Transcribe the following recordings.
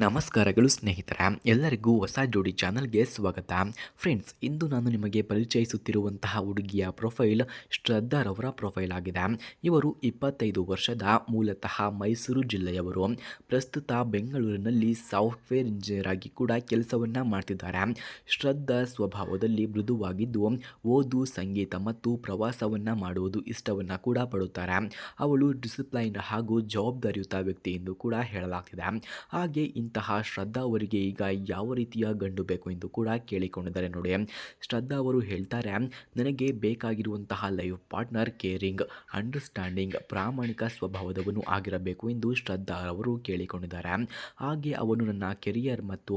ನಮಸ್ಕಾರಗಳು ಸ್ನೇಹಿತರ, ಎಲ್ಲರಿಗೂ ಹೊಸ ಜೋಡಿ ಚಾನಲ್ಗೆ ಸ್ವಾಗತ. ಫ್ರೆಂಡ್ಸ್, ಇಂದು ನಾನು ನಿಮಗೆ ಪರಿಚಯಿಸುತ್ತಿರುವಂತಹ ಹುಡುಗಿಯ ಪ್ರೊಫೈಲ್ ಶ್ರದ್ಧಾರವರ ಪ್ರೊಫೈಲ್ ಆಗಿದೆ. ಇವರು ಇಪ್ಪತ್ತೈದು ವರ್ಷದ ಮೂಲತಃ ಮೈಸೂರು ಜಿಲ್ಲೆಯವರು. ಪ್ರಸ್ತುತ ಬೆಂಗಳೂರಿನಲ್ಲಿ ಸಾಫ್ಟ್ವೇರ್ ಇಂಜಿನಿಯರ್ ಆಗಿ ಕೂಡ ಕೆಲಸವನ್ನು ಮಾಡ್ತಿದ್ದಾರೆ. ಶ್ರದ್ಧಾ ಸ್ವಭಾವದಲ್ಲಿ ಮೃದುವಾಗಿದ್ದು, ಓದು, ಸಂಗೀತ ಮತ್ತು ಪ್ರವಾಸವನ್ನು ಮಾಡುವುದು ಇಷ್ಟವನ್ನು ಕೂಡ ಪಡುತ್ತಾರೆ. ಅವಳು ಡಿಸಿಪ್ಲೈನ್ ಹಾಗೂ ಜವಾಬ್ದಾರಿಯುತ ವ್ಯಕ್ತಿ ಎಂದು ಕೂಡ ಹೇಳಲಾಗ್ತಿದೆ. ಹಾಗೆ ಇಂತಹ ಶ್ರದ್ಧಾ ಅವರಿಗೆ ಈಗ ಯಾವ ರೀತಿಯ ಗಂಡು ಬೇಕು ಎಂದು ಕೂಡ ಕೇಳಿಕೊಂಡಿದ್ದಾರೆ ನೋಡಿ. ಶ್ರದ್ಧಾ ಅವರು ಹೇಳ್ತಾರೆ, ನನಗೆ ಬೇಕಾಗಿರುವಂತಹ ಲೈಫ್ ಪಾರ್ಟ್ನರ್ ಕೇರಿಂಗ್ ಅಂಡರ್ಸ್ಟ್ಯಾಂಡಿಂಗ್ ಪ್ರಾಮಾಣಿಕ ಸ್ವಭಾವದವನು ಆಗಿರಬೇಕು ಎಂದು ಶ್ರದ್ಧಾ ಅವರು ಕೇಳಿಕೊಂಡಿದ್ದಾರೆ. ಹಾಗೆ ಅವನು ನನ್ನ ಕೆರಿಯರ್ ಮತ್ತು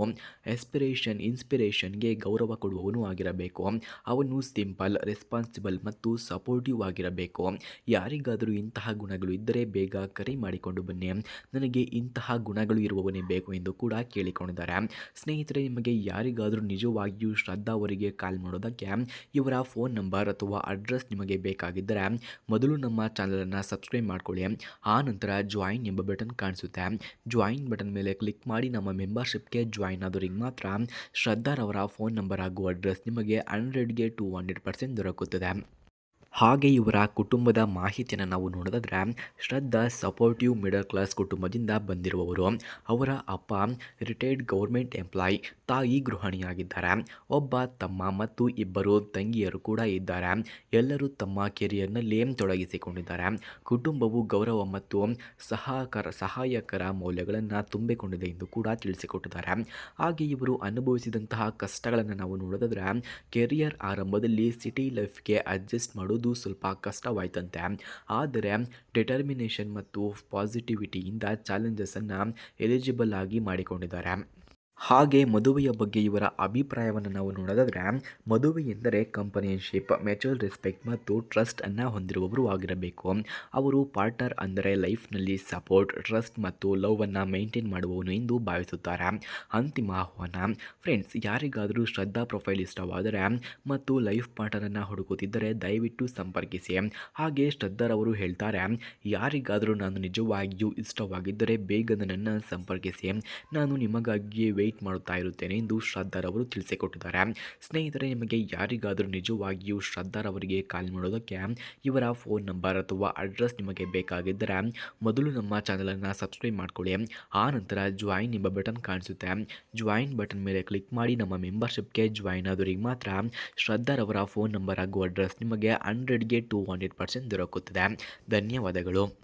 ಎಸ್ಪಿರೇಷನ್ ಇನ್ಸ್ಪಿರೇಷನ್ಗೆ ಗೌರವ ಕೊಡುವವನು ಆಗಿರಬೇಕು. ಅವನು ಸಿಂಪಲ್ ರೆಸ್ಪಾನ್ಸಿಬಲ್ ಮತ್ತು ಸಪೋರ್ಟಿವ್ ಆಗಿರಬೇಕು. ಯಾರಿಗಾದರೂ ಇಂತಹ ಗುಣಗಳು ಇದ್ದರೆ ಬೇಗ ಕರೆ ಮಾಡಿಕೊಂಡು ಬನ್ನಿ. ನನಗೆ ಇಂತಹ ಗುಣಗಳು ಇರುವವನೇ ಬೇಕು ಕೂಡ ಕೇಳಿಕೊಂಡಿದ್ದಾರೆ. ಸ್ನೇಹಿತರೆ, ನಿಮಗೆ ಯಾರಿಗಾದರೂ ನಿಜವಾಗಿಯೂ ಶ್ರದ್ಧಾ ಅವರಿಗೆ ಕಾಲ್ ಮಾಡೋದಕ್ಕೆ ಇವರ ಫೋನ್ ನಂಬರ್ ಅಥವಾ ಅಡ್ರೆಸ್ ನಿಮಗೆ ಬೇಕಾಗಿದ್ದರೆ ಮೊದಲು ನಮ್ಮ ಚಾನಲನ್ನು ಸಬ್ಸ್ಕ್ರೈಬ್ ಮಾಡ್ಕೊಳ್ಳಿ. ಆ ನಂತರ ಜಾಯಿನ್ ಎಂಬ ಬಟನ್ ಕಾಣಿಸುತ್ತೆ. ಜಾಯಿನ್ ಬಟನ್ ಮೇಲೆ ಕ್ಲಿಕ್ ಮಾಡಿ ನಮ್ಮ ಮೆಂಬರ್ಶಿಪ್ಗೆ ಜಾಯಿನ್ ಆದವರಿಗೆ ಮಾತ್ರ ಶ್ರದ್ಧಾರವರ ಫೋನ್ ನಂಬರ್ ಹಾಗೂ ಅಡ್ರೆಸ್ ನಿಮಗೆ ಹಂಡ್ರೆಡ್ಗೆ ಟು ಹಂಡ್ರೆಡ್ ಪರ್ಸೆಂಟ್ ದೊರಕುತ್ತದೆ. ಹಾಗೆ ಇವರ ಕುಟುಂಬದ ಮಾಹಿತಿಯನ್ನು ನಾವು ನೋಡೋದಾದ್ರೆ ಶ್ರದ್ಧಾ ಸಪೋರ್ಟಿವ್ ಮಿಡಲ್ ಕ್ಲಾಸ್ ಕುಟುಂಬದಿಂದ ಬಂದಿರುವವರು. ಅವರ ಅಪ್ಪ ರಿಟೈರ್ಡ್ ಗೌರ್ಮೆಂಟ್ ಎಂಪ್ಲಾಯ್ ತಾಯಿ ಗೃಹಿಣಿಯಾಗಿದ್ದಾರೆ. ಒಬ್ಬ ತಮ್ಮ ಮತ್ತು ಇಬ್ಬರು ತಂಗಿಯರು ಕೂಡ ಇದ್ದಾರೆ. ಎಲ್ಲರೂ ತಮ್ಮ ಕೆರಿಯರ್ನಲ್ಲಿ ತೊಡಗಿಸಿಕೊಂಡಿದ್ದಾರೆ. ಕುಟುಂಬವು ಗೌರವ ಮತ್ತು ಸಹಕಾರ, ಸಹಾಯಕರ ಮೌಲ್ಯಗಳನ್ನು ತುಂಬಿಕೊಂಡಿದೆ ಎಂದು ಕೂಡ ತಿಳಿಸಿಕೊಟ್ಟಿದ್ದಾರೆ. ಹಾಗೆ ಇವರು ಅನುಭವಿಸಿದಂತಹ ಕಷ್ಟಗಳನ್ನು ನಾವು ನೋಡೋದಾದ್ರೆ ಕೆರಿಯರ್ ಆರಂಭದಲ್ಲಿ ಸಿಟಿ ಲೈಫ್ಗೆ ಅಡ್ಜಸ್ಟ್ ಮಾಡೋದು ಸ್ವಲ್ಪ ಕಷ್ಟವಾಯ್ತಂತೆ. ಆದರೆ ಡಿಟರ್ಮಿನೇಷನ್ ಮತ್ತು ಪಾಸಿಟಿವಿಟಿಯಿಂದ ಚಾಲೆಂಜಸನ್ನು ಎಲಿಜಿಬಲ್ ಆಗಿ ಮಾಡಿಕೊಂಡಿದ್ದಾರೆ. ಹಾಗೆ ಮದುವೆಯ ಬಗ್ಗೆ ಇವರ ಅಭಿಪ್ರಾಯವನ್ನು ನಾವು ನೋಡೋದಾದರೆ, ಮದುವೆ ಎಂದರೆ ಕಂಪನಿಯನ್ಶಿಪ್ ಮ್ಯೂಚುವಲ್ ರೆಸ್ಪೆಕ್ಟ್ ಮತ್ತು ಟ್ರಸ್ಟನ್ನು ಹೊಂದಿರುವವರು ಆಗಿರಬೇಕು. ಅವರು ಪಾರ್ಟ್ನರ್ ಅಂದರೆ ಲೈಫ್ನಲ್ಲಿ ಸಪೋರ್ಟ್ ಟ್ರಸ್ಟ್ ಮತ್ತು ಲವನ್ನು ಮೇಂಟೈನ್ ಮಾಡುವವನು ಎಂದು ಭಾವಿಸುತ್ತಾರೆ. ಅಂತಿಮ ಆಹ್ವಾನ ಫ್ರೆಂಡ್ಸ್ ಯಾರಿಗಾದರೂ ಶ್ರದ್ಧಾ ಪ್ರೊಫೈಲ್ ಇಷ್ಟವಾದರೆ ಮತ್ತು ಲೈಫ್ ಪಾರ್ಟ್ನರನ್ನು ಹುಡುಕುತ್ತಿದ್ದರೆ ದಯವಿಟ್ಟು ಸಂಪರ್ಕಿಸಿ. ಹಾಗೆ ಶ್ರದ್ಧಾರವರು ಹೇಳ್ತಾರೆ, ಯಾರಿಗಾದರೂ ನಾನು ನಿಜವಾಗಿಯೂ ಇಷ್ಟವಾಗಿದ್ದರೆ ಬೇಗ ನನ್ನನ್ನು ಸಂಪರ್ಕಿಸಿ. ನಾನು ನಿಮಗಾಗಿಯೇ ವೆಯ್ಟ್ ಮಾಡುತ್ತಾ ಇರುತ್ತೇನೆ ಎಂದು ಶ್ರದ್ಧಾರವರು ತಿಳಿಸಿಕೊಟ್ಟಿದ್ದಾರೆ. ಸ್ನೇಹಿತರೆ, ನಿಮಗೆ ಯಾರಿಗಾದರೂ ನಿಜವಾಗಿಯೂ ಶ್ರದ್ಧಾರವರಿಗೆ ಕಾಲ್ ಮಾಡೋದಕ್ಕೆ ಇವರ ಫೋನ್ ನಂಬರ್ ಅಥವಾ ಅಡ್ರೆಸ್ ನಿಮಗೆ ಬೇಕಾಗಿದ್ದರೆ ಮೊದಲು ನಮ್ಮ ಚಾನಲನ್ನು ಸಬ್ಸ್ಕ್ರೈಬ್ ಮಾಡಿಕೊಳ್ಳಿ. ಆ ನಂತರ ಜಾಯಿನ್ ಎಂಬ ಬಟನ್ ಕಾಣಿಸುತ್ತೆ. ಜಾಯಿನ್ ಬಟನ್ ಮೇಲೆ ಕ್ಲಿಕ್ ಮಾಡಿ ನಮ್ಮ ಮೆಂಬರ್ಶಿಪ್ಗೆ ಜಾಯಿನ್ ಆದವರಿಗೆ ಮಾತ್ರ ಶ್ರದ್ಧಾರವರ ಫೋನ್ ನಂಬರ್ ಹಾಗೂ ಅಡ್ರೆಸ್ ನಿಮಗೆ ಹಂಡ್ರೆಡ್ಗೆ ಟು ಹಂಡ್ರೆಡ್ ಪರ್ಸೆಂಟ್ ದೊರಕುತ್ತದೆ. ಧನ್ಯವಾದಗಳು.